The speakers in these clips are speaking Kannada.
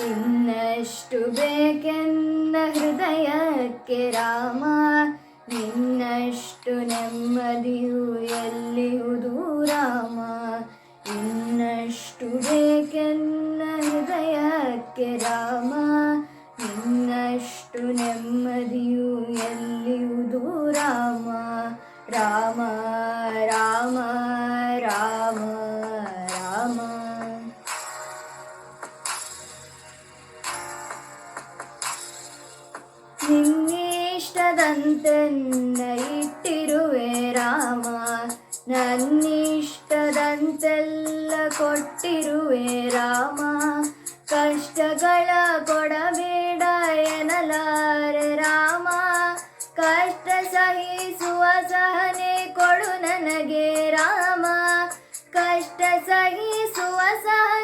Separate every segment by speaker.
Speaker 1: ಇನ್ನಷ್ಟು ಬೇಕೆನ್ನ ಹೃದಯಕ್ಕೆ ರಾಮ ನಿನ್ನಷ್ಟು ನೆಮ್ಮದಿಯು ಎಲ್ಲಿಯುವುದು ರಾಮ? ಇನ್ನಷ್ಟು ಬೇಕೆನ್ನ ಹೃದಯಕ್ಕೆ ರಾಮ ನಿನ್ನಷ್ಟು ನೆಮ್ಮದಿಯು ಎಲ್ಲಿಯುವುದು ರಾಮ? ರಾಮ ರಾಮ. ನಿನ್ನಿಷ್ಟದಂತೆನ್ನ ಇಟ್ಟಿರುವೆ ರಾಮ? ನನ್ನಿಷ್ಟದಂತೆಲ್ಲ ಕೊಟ್ಟಿರುವೆ ರಾಮ. ಕಷ್ಟಗಳ ಕೊಡಬೇಡ ಎನ್ನಲಾರೆ ರಾಮ. ಕಷ್ಟ ಸಹಿಸುವ ಸಹನೆ ಕೊಡು ನನಗೆ ರಾಮ. ಕಷ್ಟ ಸಹಿಸುವ ಸಹನೆ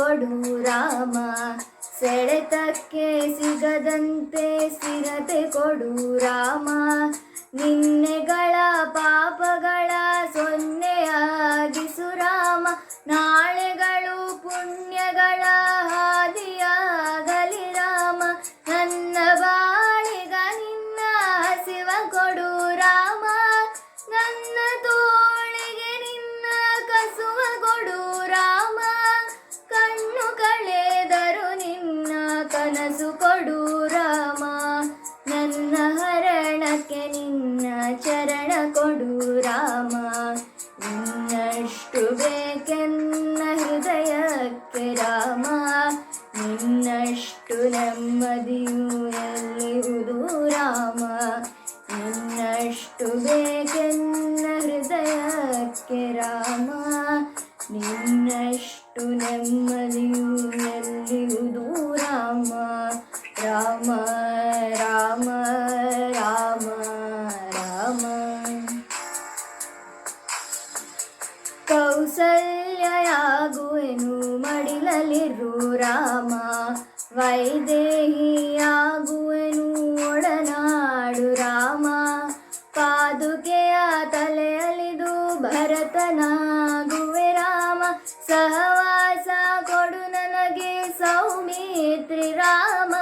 Speaker 1: ಕೊಡು ರಾಮ ಸೆಳೆತಕ್ಕೆ ಸಿಗದಂತೆ ಸ್ಥಿರತೆ ಕೊಡು ರಾಮ. ನಿನ್ನೆಗಳ ಬೇಕೆನ್ನ ಹೃದಯಕ್ಕೆ ರಾಮ ನಿನ್ನಷ್ಟು ನೆಮ್ಮದಿಯು ಕೊಡು ನನಗೆ ಸೌಮಿತ್ರಿ ರಾಮ.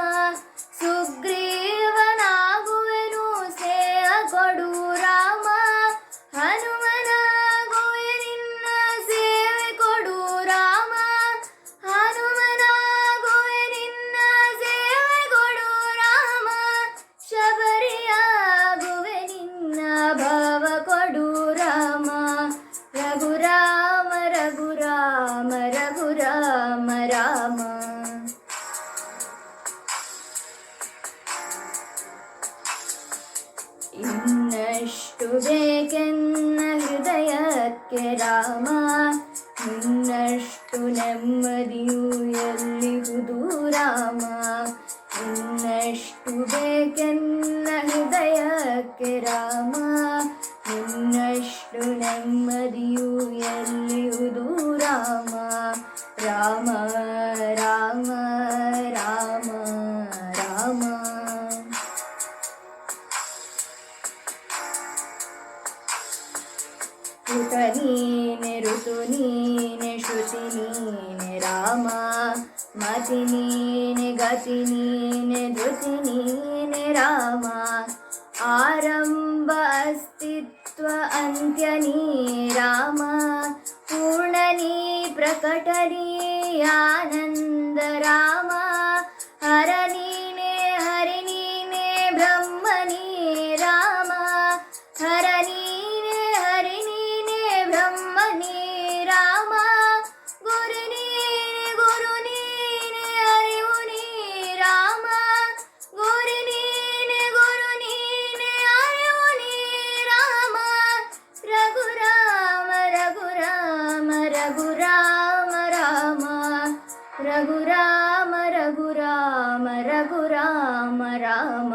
Speaker 1: ಇನ್ನಷ್ಟು ಬೇಕೆನ್ನ ಹೃದಯಕ್ಕೆ ರಾಮ ಇನ್ನಷ್ಟು ನೆಮ್ಮದಿಯು ಎಲ್ಲಿಹುದು ರಾಮ ಇನ್ನಷ್ಟು ಬೇಕೆನ್ನ ಹೃದಯಕ್ಕೆ ರಾಮ ಇನ್ನಷ್ಟು ನೆಮ್ಮದಿಯು ಎಲ್ಲಿಹುದು ರಾಮ ರಾಮ ರಾಮ ऋतुने शुचिनी राम मतिनी गतिनी दृचिनी राम। आरम्भस्तित्व अन्त्यनी राम पूर्णनि प्रकटनीयानन्द राम। രഘുരാമ രഘുരാമ രഘുരാമ രാമ.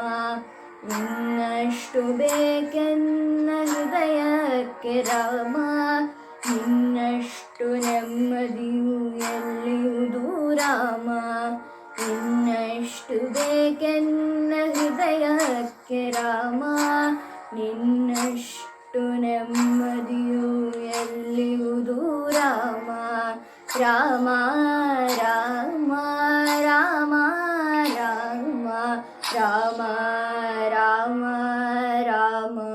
Speaker 1: നിന്നഷ്ടു ಬೇಕೆನ್ನ ഹൃദയಕ್ಕೆ രാമ. നിന്നഷ്ടു ನೆಮ್ಮದಿಯು ಎಲ್ಲಿಯುದು ರಾಮ നിന്നഷ്ടു ಬೇಕೆನ್ನ ഹൃദയಕ್ಕೆ രാമ. നിന്ന Rama Rama Rama.